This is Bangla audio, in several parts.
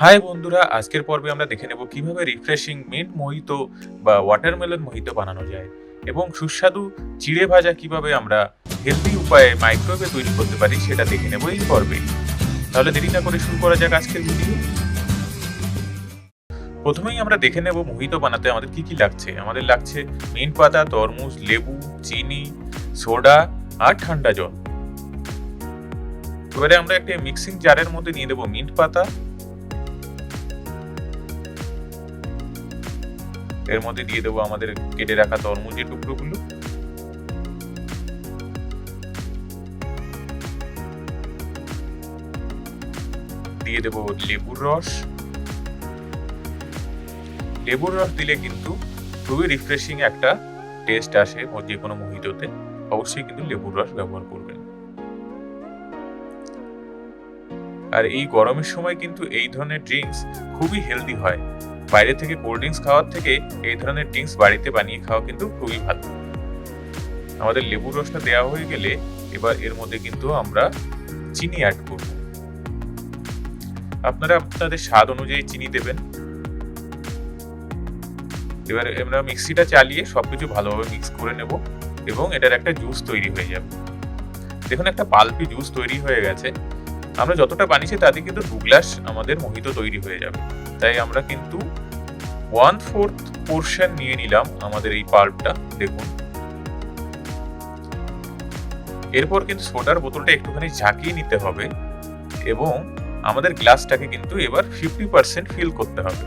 হাই বন্ধুরা, আজকের পর্বে আমরা দেখে নেব কীভাবে রিফ্রেশিং মিন্ট মোহিত বা ওয়াটারমেলন মোহিত বানানো যায় এবং সুস্বাদু চিড়ে ভাজা কীভাবে আমরা হেলদি উপায়ে মাইক্রোওয়েভে তৈরি করতে পারি সেটা দেখে নেব এই পর্বে। তাহলে দেরি না করে শুরু করা যাক আজকের ভিডিও প্রথমেই আমরা দেখে নেব মোহিত বানাতে আমাদের কি কি লাগছে। আমাদের লাগছে মিন্ট পাতা, তরমুজ, লেবু, চিনি, সোডা আর ঠান্ডা জল। এবারে আমরা একটা মিক্সিং জারের মধ্যে নিয়ে দেবো মিন্ট পাতা এর মধ্যে দিয়ে দেবো আমাদের কেটে রাখা তরমুজের টুকরোগুলো। দিয়ে দেবো লেবুর রস। লেবুর রস দিলে কিন্তু খুবই রিফ্রেশিং একটা টেস্ট আসে যে কোনো মোহিততে অবশ্যই কিন্তু লেবুর রস ব্যবহার করবেন। আর এই গরমের সময় কিন্তু এই ধরনের ড্রিঙ্কস খুবই হেলদি হয়। বাইরে থেকে কোল্ড ড্রিঙ্কস খাওয়ার থেকে এই ধরনের ড্রিঙ্কস বাড়িতে বানিয়ে খাওয়া কিন্তু খুবই ভালো। আমাদের লেবুর রসটা দেওয়া হয়ে গেলে এবার এর মধ্যে কিন্তু আমরা চিনি অ্যাড করব। আপনারা আপনাদের স্বাদ অনুযায়ী চিনি দেবেন। এবার আমরা মিক্সিটা চালিয়ে সবকিছু ভালোভাবে মিক্স করে নেব এবং এটার একটা জুস তৈরি হয়ে যাবে। দেখুন একটা পাল্পি জুস তৈরি হয়ে গেছে। আমরা যতটা বানিয়েছি তাতে কিন্তু দু গ্লাস আমাদের মোহিত তৈরি হয়ে যাবে। তাই আমরা কিন্তু ওয়ান ফোর্থ পোর্শন নিয়ে নিলাম আমাদের এই পাল্পটা দেখুন। এরপর কিন্তু সোডার বোতলটা একটুখানি ঝাঁকিয়ে নিতে হবে এবং আমাদের গ্লাসটাকে কিন্তু এবার ফিফটি পার্সেন্ট ফিল করতে হবে।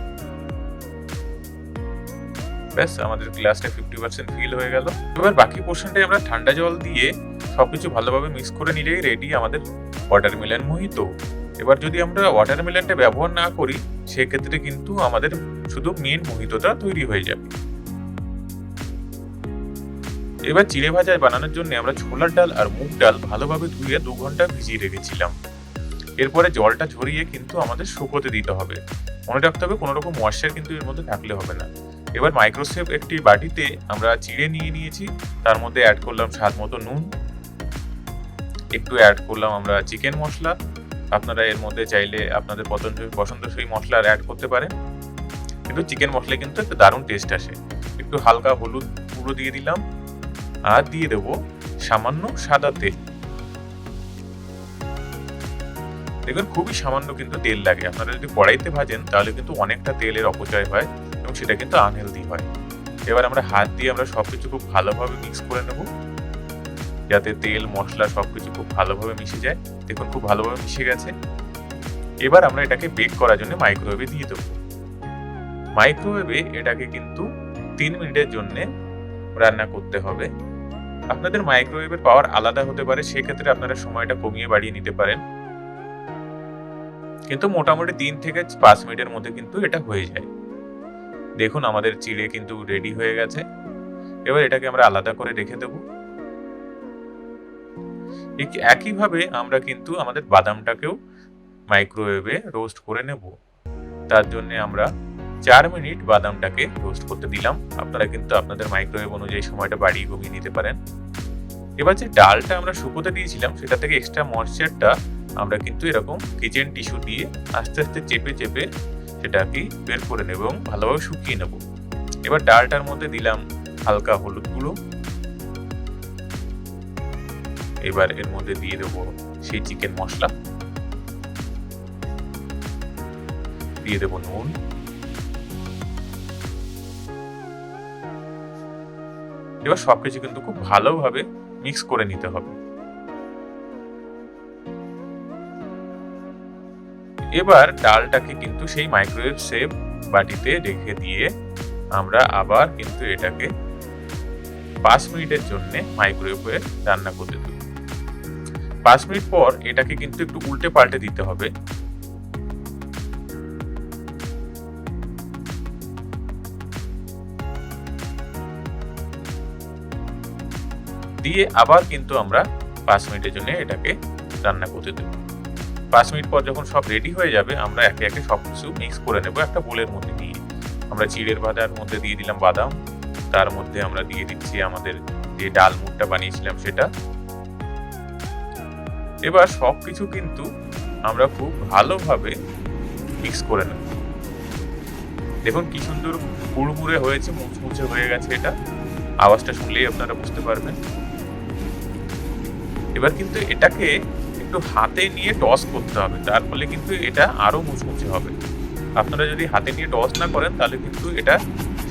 ব্যাস, আমাদের গ্লাসটা ফিফটি পার্সেন্ট ফিল হয়ে গেল। এবার বাকি পোর্শনটাই আমরা ঠান্ডা জল দিয়ে সবকিছু ভালোভাবে মিক্স করে নিলেই রেডি আমাদের ওয়াটারমেলন মোহিত এবার যদি আমরা ওয়াটারমেলনটা ব্যবহার না করি, সেক্ষেত্রে কিন্তু আমাদের শুধু মেন মোহিতটা তৈরি হয়ে যাবে। এবার চিড়ে ভাজায় বানানোর জন্য আমরা ছোলার ডাল আর মুগ ডাল ভালোভাবে ধুয়ে দু ঘণ্টা ভিজিয়ে রেখেছিলাম। এরপরে জলটা ঝরিয়ে কিন্তু আমাদের শুকোতে দিতে হবে। মনে রাখতে হবে কোনো রকম ময়শ্চার কিন্তু এর মধ্যে থাকলে হবে না। এবার মাইক্রোসেভ একটি বাটিতে আমরা চিড়ে নিয়ে নিয়েছি, তার মধ্যে অ্যাড করলাম স্বাদ মতো নুন। একটু অ্যাড করলাম আমরা চিকেন মশলা। আপনারা এর মধ্যে চাইলে আপনাদের পছন্দ, পছন্দসই মশলা অ্যাড করতে পারেন। কিন্তু চিকেন মশলা কিন্তু একটা দারুণ টেস্ট আসে। একটু হালকা হলুদ গুঁড়ো দিয়ে দিলাম আর দিয়ে দেবো সামান্য সাদা তেল। দেখবেন খুবই সামান্য কিন্তু তেল লাগে। আপনারা যদি কড়াইতে ভাজেন, তাহলে কিন্তু অনেকটা তেলের অপচয় হয় এবং সেটা কিন্তু আনহেলদি হয়। এবার আমরা হাত দিয়ে আমরা সবকিছু খুব ভালোভাবে মিক্স করে নেব। যাতে তেল, মশলা সবকিছু খুব ভালোভাবে মিশে যায়। দেখুন, খুব ভালোভাবে মিশে গেছে। এবার আমরা এটাকে বেক করার জন্য মাইক্রোওয়েভে দিয়ে দেবো। মাইক্রোওয়েভে এটাকে কিন্তু তিন মিনিটের জন্য রান্না করতে হবে। আপনাদের মাইক্রোওয়েভের পাওয়ার আলাদা হতে পারে, সেক্ষেত্রে আপনারা সময়টা কমিয়ে বাড়িয়ে নিতে পারেন। কিন্তু মোটামুটি তিন থেকে পাঁচ মিনিটের মধ্যে কিন্তু এটা হয়ে যায়। দেখুন, আমাদের চিড়ে কিন্তু রেডি হয়ে গেছে। এবার এটাকে আমরা আলাদা করে রেখে দেব। একইভাবে আমরা কিন্তু আমাদের বাদামটাকেও মাইক্রোওয়েভে রোস্ট করে নেব। তার জন্য আমরা চার মিনিট বাদামটাকে রোস্ট করতে দিলাম। আপনারা কিন্তু আপনাদের মাইক্রোওয়েভ অনুযায়ী সময়টা বাড়িয়ে কমিয়ে নিতে পারেন। এবার যে ডালটা আমরা শুকোতে দিয়েছিলাম, সেটা থেকে এক্সট্রা ময়েশ্চারটা আমরা কিন্তু এরকম কিচেন টিস্যু দিয়ে আস্তে আস্তে চেপে চেপে সেটাকে বের করে নেব এবং ভালোভাবে শুকিয়ে নেব। এবার ডালটার মধ্যে দিলাম হালকা হলুদ গুঁড়ো। এবার এর মধ্যে দিয়ে দেবো সেই চিকেন মশলা। দিয়ে দেবো নুন। এবার সবকিছু কিন্তু খুব ভালোভাবে মিক্স করে নিতে হবে। এবার ডালটাকে কিন্তু সেই মাইক্রোওয়েভ সেভ বাটিতে রেখে দিয়ে আমরা আবার কিন্তু এটাকে পাঁচ মিনিটের জন্য মাইক্রোওয়েভে রান্না করতে পাঁচ মিনিট পর এটাকে কিন্তু একটু উল্টে পাল্টে দিতে হবে। দিয়ে আবার কিন্তু আমরা পাঁচ মিনিটের জন্য এটাকে রান্না করতে দেবো। পাঁচ মিনিট পর যখন সব রেডি হয়ে যাবে, আমরা একে একে সব কিছু মিক্স করে নেব। একটা বোলের মধ্যে নিয়ে আমরা চিড়ের ভাজার মধ্যে দিয়ে দিলাম বাদাম। তার মধ্যে আমরা দিয়ে দিচ্ছি আমাদের যে ডাল মুটটা বানিয়েছিলাম সেটা। এবার সব কিছু কিন্তু আমরা খুব ভালোভাবে মিক্স করে নেব। দেখুন কি সুন্দর কুড়মুড়ে হয়েছে, মুচমুচে হয়ে গেছে এটা। আওয়াজটা শুনলেই আপনারা বুঝতে পারবেন। এবার কিন্তু এটাকে একটু হাতে নিয়ে টস করতে হবে, তার ফলে কিন্তু এটা আরও মুচমুচে হবে। আপনারা যদি হাতে নিয়ে টস না করেন, তাহলে কিন্তু এটা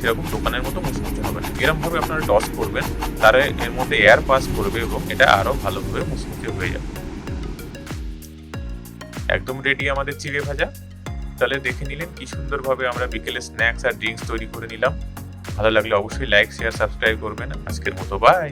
সেরকম দোকানের মতো মুচমুচে হবে না। এরমভাবে আপনারা টস করবেন তারা এর মধ্যে এয়ার পাস করবে এবং এটা আরও ভালোভাবে মুচমুচে হয়ে যাবে। একদম রেডি আমাদের চিড়ে ভাজা। তাহলে দেখে নিলেন কি সুন্দরভাবে আমরা বিকেলে স্ন্যাক্স আর ড্রিঙ্কস তৈরি করে নিলাম। ভালো লাগলে অবশ্যই লাইক শেয়ার সাবস্ক্রাইব করবেন। আজকের মতো বাই